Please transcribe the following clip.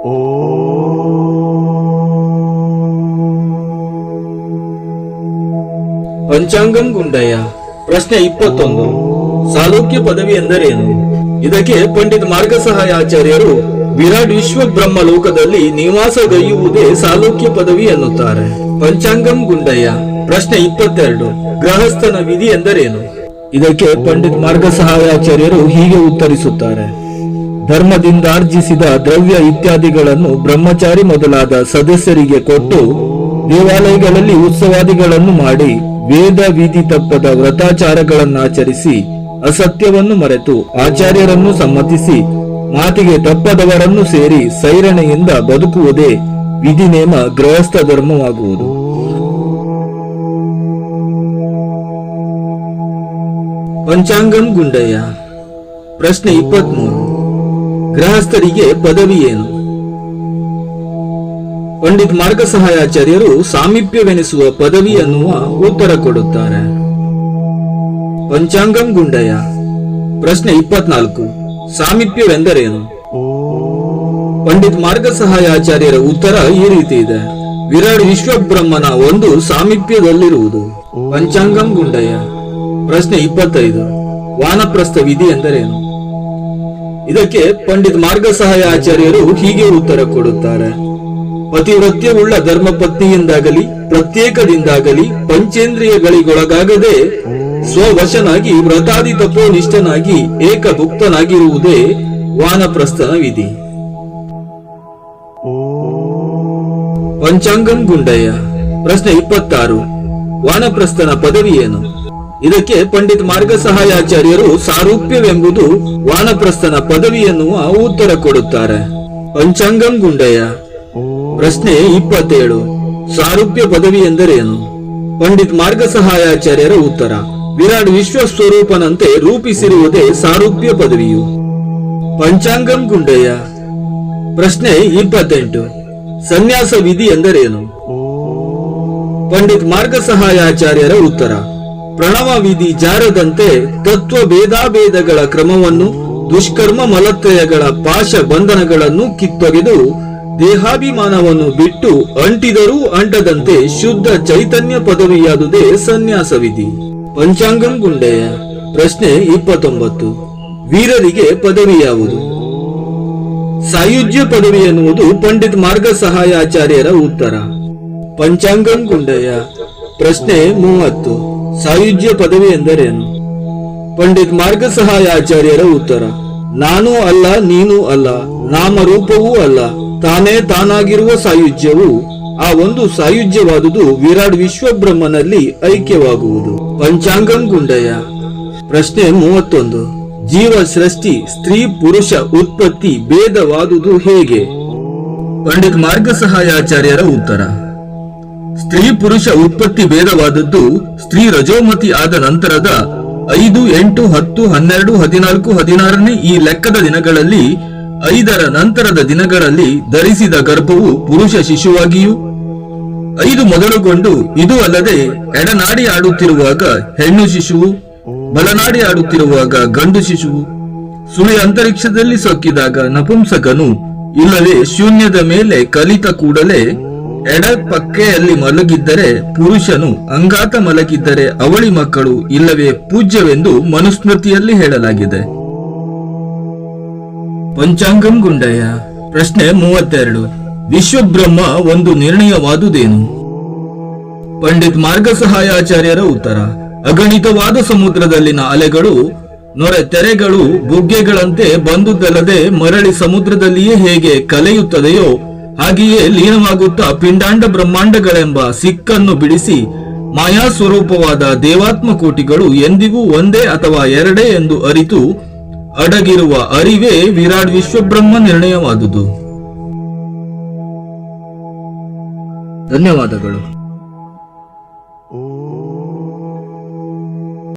ಪಂಚಾಂಗಂ ಗುಂಡಯ್ಯ ಪ್ರಶ್ನೆ ಇಪ್ಪತ್ತೊಂದು. ಸಾಲೋಕ್ಯ ಪದವಿ ಎಂದರೇನು? ಇದಕ್ಕೆ ಪಂಡಿತ್ ಮಾರ್ಗಸಹಾಯ ಸಹಾಯಾಚಾರ್ಯರು ವಿರಾಟ್ ವಿಶ್ವ ಬ್ರಹ್ಮ ಲೋಕದಲ್ಲಿ ನಿವಾಸಗೈಯುವುದೇ ಸಾಲೋಕ್ಯ ಪದವಿ ಎನ್ನುತ್ತಾರೆ. ಪಂಚಾಂಗಂ ಗುಂಡಯ್ಯ ಪ್ರಶ್ನೆ ಇಪ್ಪತ್ತೆರಡು. ಗೃಹಸ್ಥನ ವಿಧಿ ಎಂದರೇನು? ಇದಕ್ಕೆ ಪಂಡಿತ್ ಮಾರ್ಗ ಸಹಾಯಾಚಾರ್ಯರು ಹೀಗೆ ಉತ್ತರಿಸುತ್ತಾರೆ. ಧರ್ಮದಿಂದಾರ್ಜಿಸಿದ ದ್ರವ್ಯ ಇತ್ಯಾದಿಗಳನ್ನು ಬ್ರಹ್ಮಚಾರಿ ಮೊದಲಾದ ಸದಸ್ಯರಿಗೆ ಕೊಟ್ಟು ದೇವಾಲಯಗಳಲ್ಲಿ ಉತ್ಸವಾದಿಗಳನ್ನು ಮಾಡಿ ವೇದ ವಿಧಿ ತಪ್ಪದ ವ್ರತಾಚಾರಗಳನ್ನಾಚರಿಸಿ ಅಸತ್ಯವನ್ನು ಮರೆತು ಆಚಾರ್ಯರನ್ನು ಸಮ್ಮತಿಸಿ ಮಾತಿಗೆ ತಪ್ಪದವರನ್ನು ಸೇರಿ ಸೈರಣೆಯಿಂದ ಬದುಕುವುದೇ ವಿಧಿ ನೇಮ ಗೃಹಸ್ಥ ಧರ್ಮವಾಗುವುದು. ಪಂಚಾಂಗಂ ಗುಂಡಯ್ಯ. ಪ್ರಶ್ನೆ ಇಪ್ಪತ್ಮೂರು. ಗೃಹಸ್ಥರಿಗೆ ಪದವಿ ಏನು? ಪಂಡಿತ್ ಮಾರ್ಗ ಸಹಾಯಾಚಾರ್ಯರು ಸಾಮೀಪ್ಯವೆನಿಸುವ ಪದವಿ ಅನ್ನುವ ಉತ್ತರ ಕೊಡುತ್ತಾರೆ. ಪಂಚಾಂಗಂ ಗುಂಡಯ. ಪ್ರಶ್ನೆ ಇಪ್ಪತ್ನಾಲ್ಕು. ಸಾಮೀಪ್ಯವೆಂದರೇನು? ಪಂಡಿತ್ ಮಾರ್ಗ ಸಹಾಯಾಚಾರ್ಯರ ಉತ್ತರ ಈ ರೀತಿ ಇದೆ. ವಿರಾಟ್ ವಿಶ್ವಬ್ರಹ್ಮನ ಒಂದು ಸಾಮೀಪ್ಯದಲ್ಲಿರುವುದು. ಪಂಚಾಂಗಂ ಗುಂಡಯ್ಯ ಪ್ರಶ್ನೆ ಇಪ್ಪತ್ತೈದು. ವಾನಪ್ರಸ್ಥ ವಿಧಿ ಎಂದರೇನು? ಇದಕ್ಕೆ ಪಂಡಿತ್ ಮಾರ್ಗಸಹಾಯ ಆಚಾರ್ಯರು ಹೀಗೆ ಉತ್ತರ ಕೊಡುತ್ತಾರೆ. ಪತಿವ್ರತ್ಯವುಳ್ಳ ಧರ್ಮಪತ್ನಿಯಿಂದಾಗಲಿ, ಪ್ರತ್ಯೇಕದಿಂದಾಗಲಿ, ಪಂಚೇಂದ್ರಿಯಗಳಿಗೊಳಗಾಗದೆ ಸ್ವವಶನಾಗಿ ವ್ರತಾದಿ ತಪೋ ನಿಷ್ಠನಾಗಿ ಏಕಭುಕ್ತನಾಗಿರುವುದೇ ವಾನಪ್ರಸ್ಥನ ವಿಧಿ. ಪಂಚಾಂಗಂ ಗುಂಡಯ್ಯ. ಪ್ರಶ್ನೆ ಇಪ್ಪತ್ತಾರು. ವಾನಪ್ರಸ್ಥನ ಪದವಿ ಏನು? ಇದಕ್ಕೆ ಪಂಡಿತ್ ಮಾರ್ಗ ಸಹಾಯಾಚಾರ್ಯರು ಸಾರೂಪ್ಯವೆಂಬುದು ವಾನಪ್ರಸ್ಥನ ಪದವಿ ಎನ್ನುವ ಉತ್ತರ ಕೊಡುತ್ತಾರೆ. ಪಂಚಾಂಗಂ ಗುಂಡಯ್ಯ. ಪ್ರಶ್ನೆ ಇಪ್ಪತ್ತೇಳು. ಸಾರೂಪ್ಯ ಪದವಿ ಎಂದರೇನು? ಪಂಡಿತ್ ಮಾರ್ಗ ಸಹಾಯಾಚಾರ್ಯರ ಉತ್ತರ. ವಿರಾಟ್ ವಿಶ್ವ ಸ್ವರೂಪನಂತೆ ರೂಪಿಸಿರುವುದೇ ಸಾರೂಪ್ಯ ಪದವಿಯು. ಪಂಚಾಂಗಂ ಗುಂಡಯ್ಯ. ಪ್ರಶ್ನೆ ಇಪ್ಪತ್ತೆಂಟು. ಸನ್ಯಾಸ ವಿಧಿ ಎಂದರೇನು? ಪಂಡಿತ್ ಮಾರ್ಗ ಸಹಾಯಾಚಾರ್ಯರ ಉತ್ತರ. ಪ್ರಣವ ವಿಧಿ ಜಾರದಂತೆ ತತ್ವ ಭೇದಾಭೇದಗಳ ಕ್ರಮವನ್ನು, ದುಷ್ಕರ್ಮ ಮಲತ್ರಯಗಳ ಪಾಶ ಬಂಧನಗಳನ್ನು ಕಿತ್ತೊಗೆದು ದೇಹಾಭಿಮಾನವನ್ನು ಬಿಟ್ಟು ಅಂಟಿದರೂ ಅಂಟದಂತೆ ಶುದ್ಧ ಚೈತನ್ಯ ಪದವಿಯಾದುದೇ ಸನ್ಯಾಸ ವಿಧಿ ಪಂಚಾಂಗಂ ಗುಂಡೆಯ ಪ್ರಶ್ನೆ ಇಪ್ಪತ್ತೊಂಬತ್ತು. ವೀರರಿಗೆ ಪದವಿ ಯಾವುದು ಸಾಯುಜ್ಯ ಪದವಿ ಎನ್ನುವುದು ಪಂಡಿತ್ ಮಾರ್ಗ ಸಹಾಯಾಚಾರ್ಯರ ಉತ್ತರ. ಪಂಚಾಂಗಂ ಗುಂಡಯ್ಯ ಪ್ರಶ್ನೆ ಮೂವತ್ತು. ಸಾಯುಜ್ಯ ಪದವಿ ಎಂದರೇನು? ಪಂಡಿತ್ ಮಾರ್ಗಸಹಾಯ ಆಚಾರ್ಯರ ಉತ್ತರ, ನಾನು ಅಲ್ಲ, ನೀನು ಅಲ್ಲ, ನಾಮರೂಪವೂ ಅಲ್ಲ, ತಾನೇ ತಾನಾಗಿರುವ ಸಾಯುಜ್ಯವು, ಆ ಒಂದು ಸಾಯುಜ್ಯವಾದುದು ವಿರಾಟ್ ವಿಶ್ವಬ್ರಹ್ಮನಲ್ಲಿ ಐಕ್ಯವಾಗುವುದು. ಪಂಚಾಂಗಂ ಗುಂಡಯ್ಯ. ಪ್ರಶ್ನೆ ಮೂವತ್ತೊಂದು, ಜೀವ ಸೃಷ್ಟಿ, ಸ್ತ್ರೀ ಪುರುಷ ಉತ್ಪತ್ತಿ ಭೇದವಾದುದು ಹೇಗೆ? ಪಂಡಿತ್ ಮಾರ್ಗಸಹಾಯಾಚಾರ್ಯರ ಉತ್ತರ ಸ್ತ್ರೀ ಪುರುಷ ಉತ್ಪತ್ತಿ ಭೇದವಾದದ್ದು ಸ್ತ್ರೀ ರಜೋಮತಿ ಆದ ನಂತರದ ಐದು, ಎಂಟು, ಹತ್ತು, ಹನ್ನೆರಡು, ಹದಿನಾಲ್ಕು, ಹದಿನಾರನೇ ಈ ಲೆಕ್ಕದ ದಿನಗಳಲ್ಲಿ, ಐದರ ನಂತರದ ದಿನಗಳಲ್ಲಿ ಧರಿಸಿದ ಗರ್ಭವು ಪುರುಷ ಶಿಶುವಾಗಿಯೂ, ಐದು ಮೊದಲುಗೊಂಡು ಇದು ಅಲ್ಲದೆ ಎಡನಾಡಿ ಆಡುತ್ತಿರುವಾಗ ಹೆಣ್ಣು ಶಿಶುವು, ಬಲನಾಡಿ ಆಡುತ್ತಿರುವಾಗ ಗಂಡು ಶಿಶುವು, ಸುಳಿ ಅಂತರಿಕ್ಷದಲ್ಲಿ ಸೊಕ್ಕಿದಾಗ ನಪುಂಸಕನು ಇಲ್ಲವೇ ಶೂನ್ಯದ ಮೇಲೆ ಕಲಿತ ಕೂಡಲೇ ಎಡ ಪಕ್ಕೆಯಲ್ಲಿ ಮಲಗಿದ್ದರೆ ಪುರುಷನು ಅಂಗಾತ ಮಲಗಿದ್ದರೆ ಅವಳಿ ಮಕ್ಕಳು ಇಲ್ಲವೇ ಪೂಜ್ಯವೆಂದು ಮನುಸ್ಮೃತಿಯಲ್ಲಿ ಹೇಳಲಾಗಿದೆ. ಪಂಚಾಂಗಂ ಗುಂಡಯ್ಯ, ಪ್ರಶ್ನೆ ಮೂವತ್ತೆರಡು. ವಿಶ್ವಬ್ರಹ್ಮ ಒಂದು ನಿರ್ಣಯವಾದುದೇನು? ಪಂಡಿತ್ ಮಾರ್ಗ ಸಹಾಯಾಚಾರ್ಯರ ಉತ್ತರ. ಅಗಣಿತವಾದ ಸಮುದ್ರದಲ್ಲಿನ ಅಲೆಗಳು, ನೊರೆ ತೆರೆಗಳು, ಬುಗ್ಗೆಗಳಂತೆ ಬಂದುದಲ್ಲದೆ ಮರಳಿ ಸಮುದ್ರದಲ್ಲಿಯೇ ಹೇಗೆ ಕಲೆಯುತ್ತದೆಯೋ ಹಾಗೆಯೇ ಲೀನವಾಗುತ್ತಾ ಪಿಂಡಾಂಡ ಬ್ರಹ್ಮಾಂಡಗಳೆಂಬ ಸಿಕ್ಕನ್ನು ಬಿಡಿಸಿ ಮಾಯಾ ಸ್ವರೂಪವಾದ ದೇವಾತ್ಮ ಕೋಟಿಗಳು ಎಂದಿಗೂ ಒಂದೇ ಅಥವಾ ಎರಡೇ ಎಂದು ಅರಿತು ಅಡಗಿರುವ ಅರಿವೇ ವಿರಾಟ್ ವಿಶ್ವಬ್ರಹ್ಮ ನಿರ್ಣಯವಾದುದು. ಧನ್ಯವಾದಗಳು.